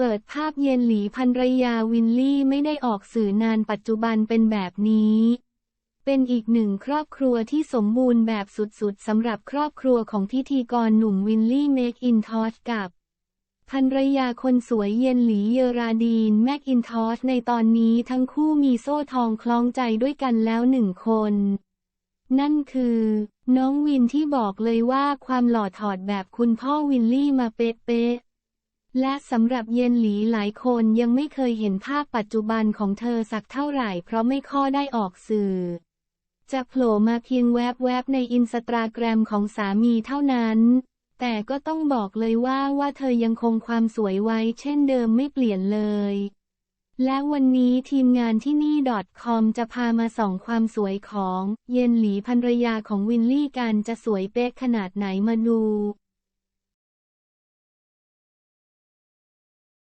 เปิดภาพเย็นหลีภรรยาวินลี่ไม่ได้ออกสื่อนานปัจจุบันเป็นแบบนี้ เป็นอีกหนึ่งครอบครัวที่สมบูรณ์แบบสุดๆสำหรับครอบครัวของพิธีกรหนุ่มวินลี่เมคอินทอชกับภรรยาคนสวยเย็นหลีเยราดีนแมคอินทอชในตอนนี้ทั้งคู่มีโซ่ทองคล้องใจด้วยกันแล้วหนึ่งคน นั่นคือ น้องวินที่บอกเลยว่าความหล่อถอดแบบคุณพ่อวินลี่มาเป๊ะ และสำหรับเย็นหลีหลายคนยังไม่เคยเห็นภาพปัจจุบันของเธอสักเท่าไหร่เพราะไม่ข้อได้ออกสื่อ จะโผล่มาเพียงแวบๆในอินสตาแกรมของสามีเท่านั้น แต่ก็ต้องบอกเลยว่าว่าเธอยังคงความสวยไว้เช่นเดิมไม่เปลี่ยนเลย และวันนี้ทีมงานที่นี่ .com จะพามาส่องความสวยของ เย็นหลีภรรยาของวินลี่กันจะสวยเป๊ะขนาดไหนมาดู